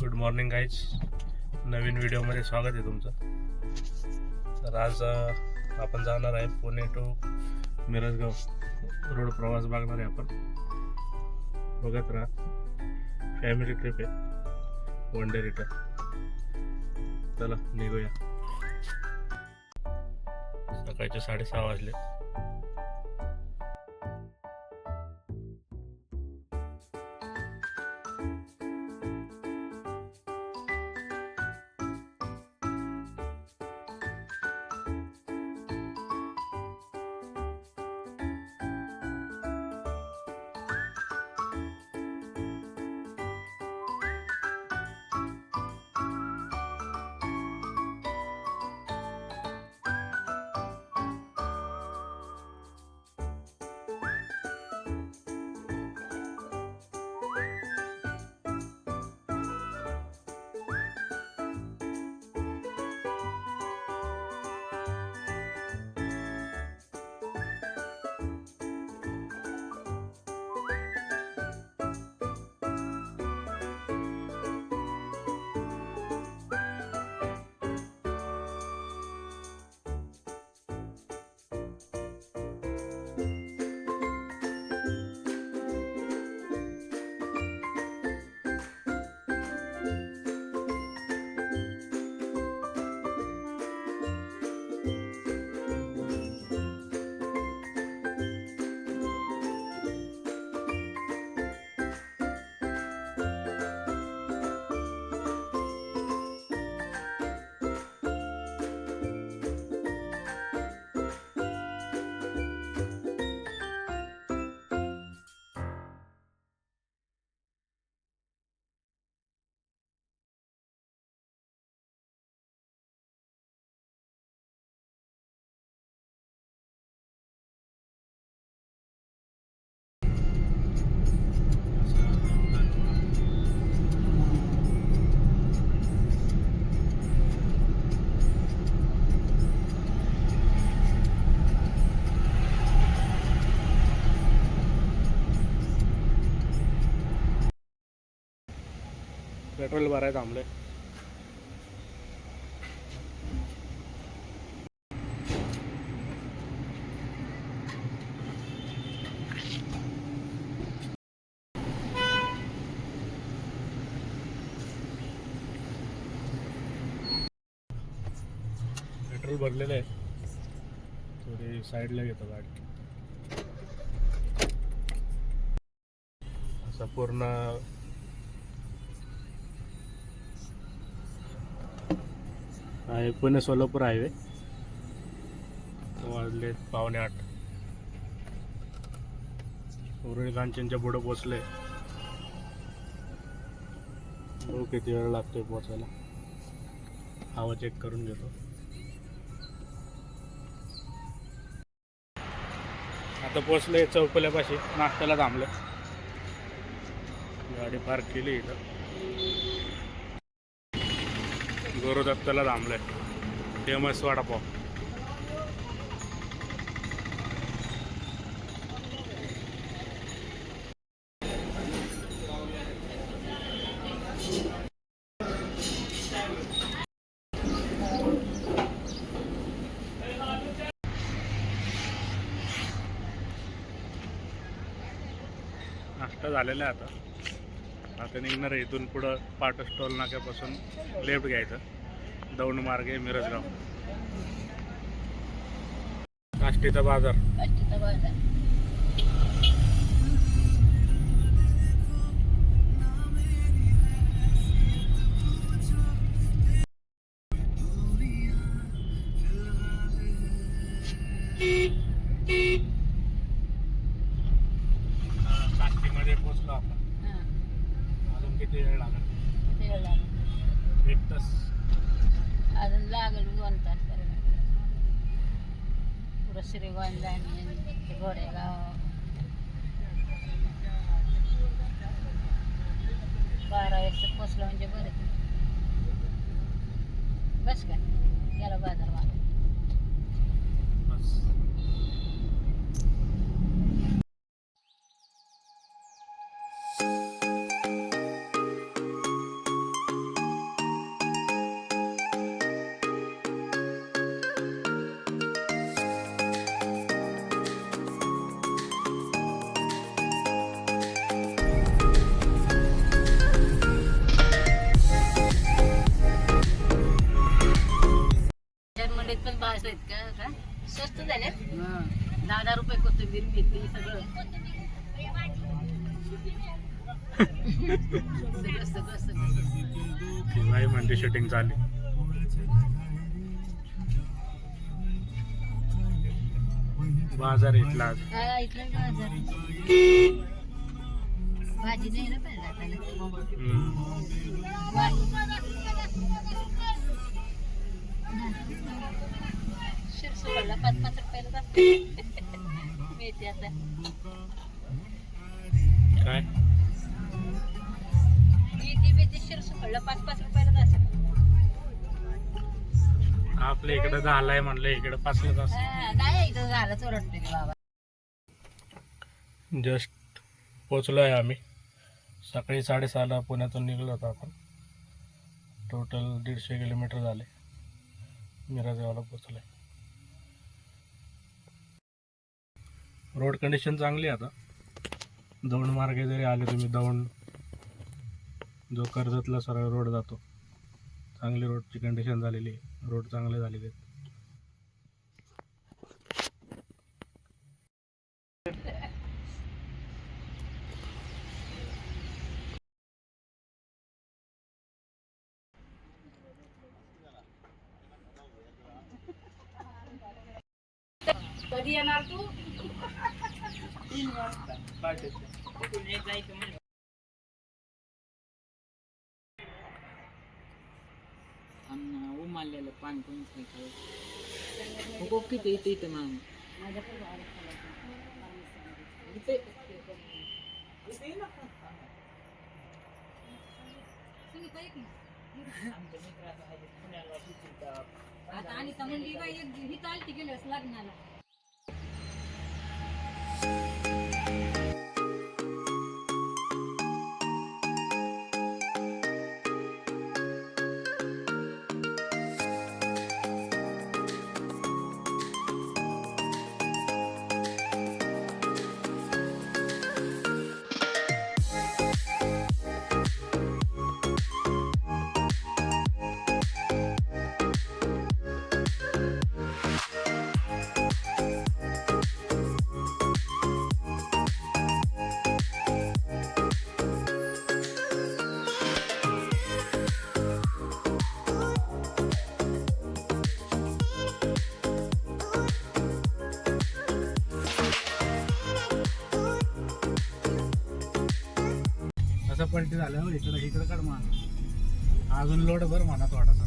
Good morning guys नवीन व्हिडिओमध्ये स्वागत आहे तुमचं. तर आज आपण जाणार आहे पुणे टू मिरजगाव रोड प्रवास बघणार आहे आपण. बघत राहा. फॅमिली ट्रिप आहे. वन डे रिटर्न चला निघूया. सकाळचे साडेसहा वाजले. पेट्रोल भराय थांबले पेट्रोल भरलेलं आहे. थोडी साईडला घेतो गाडी. असं पूर्ण आहे पुणे सोलापूर हायवे. वाजले पावणे आठ. उरळी कांचनच्या पुढं पोचले. बघू किती वेळ लागतोय पोचायला. हवा चेक करून घेतो. आता पोचले चौकल्यापाशी नाश्त्याला थांबलं गाडी पार्क केली इथं. गोरोदत्ताला थांबलंय फेमस वडापाव. नाश्ता झालेला आहे आता. आता निघणार आहे इथून पुढं पाट स्टॉल नाक्यापासून लेफ्ट घ्यायचं. दौंड मार्गे मिरजगाव. काष्टीचा बाजार. काष्टीमध्ये पोचलो आपण. किती वेळ लागेल? एक तास. अजून लागेल दोन तास तरी. पुढं श्रीगोंदा आणि ते गोरेगाव बारा वाजता पोचलं म्हणजे बरं बस का? गेला बाजार मला बस. स्वस्त झाले दहा दहा रुपये कोथिंबीर मेथी सगळं. सगळं सगळं म्हणते शूटिंग झाली बाजार इथला भाजी नाही ना पहिला. आता नक्की. हम्म. शिरसोडला पाच पाच रुपयाला बसते मेथी आता. काय? मेथी मेथी शिरसोडला पाच पाच रुपयाला असते आपल्या इकडे आहे म्हणलं इकडे पाचला नाही इथं झालं बाबा. जस्ट पोचलो आहे आम्ही. सकाळी साडेसहाला पुण्यातून निघलो होतो आपण. टोटल दीडशे किलोमीटर झाले. मिराजावाला पोचलो आहे रोड कंडिशन चांगली आहे आता. दौंड मार्गे जरी आले तुम्ही दौंड जो कर्जतला सरळ रोड जातो चांगली रोडची कंडिशन झालेली आहे. रोड चांगले झालेले आहेत. कधी येणार तू? उमारलेलं पाणी पण खायचं? किती इथे इथे मॅम? इथे. आता आणि म्हणली बाई एक ही चालती गेल्यास लग्नाला. पलटी झाल्यावर हो, इकडं इकडं काढ मान अजून लोड भर म्हणा थोडासा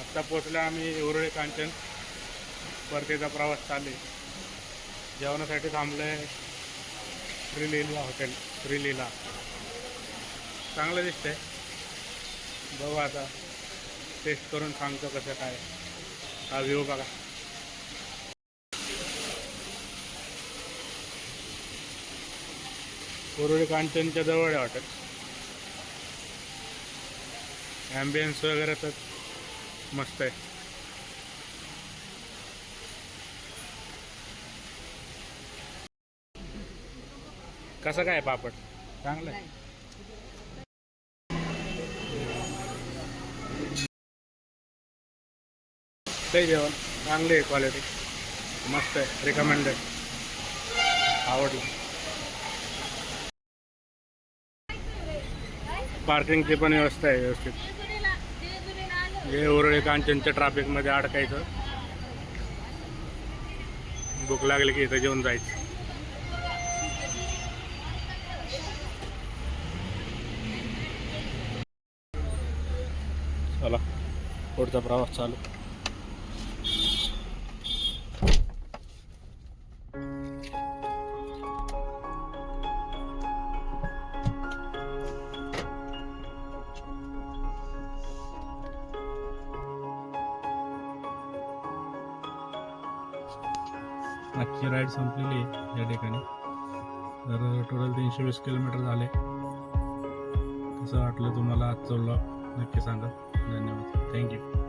आत्ता पोचलो आम्ही उरळे कांचन. परतीचा प्रवास चालू आहे. जेवणासाठी थांबलोय श्रीलीला हॉटेल श्रीलीला. चांगलं दिसतंय. बघू आता. टेस्ट करून सांगतो कसं काय. हा व्ह्यू बघा. कोरोडे कांचनच्या जवळ आहे वाटत ॲम्बियन्स वगैरे तर मस्त आहे. कसं काय पापड? चांगलं आहे. ते जेवण चांगली आहे क्वालिटी मस्त आहे. रिकमेंडेड आवडलं. पार्किंगची पण व्यवस्था आहे व्यवस्थित. हे उरळे कांचनच्या ट्रॅफिकमध्ये अडकायचं. भूक लागली की इथं जेवून जायचं. चला पुढचा प्रवास चालू. आजची राईड संपलेली आहे या ठिकाणी. तर टोटल तीनशे वीस किलोमीटर झाले. कसं वाटलं तुम्हाला आजचं व्लॉग नक्की सांगा. धन्यवाद. थँक्यू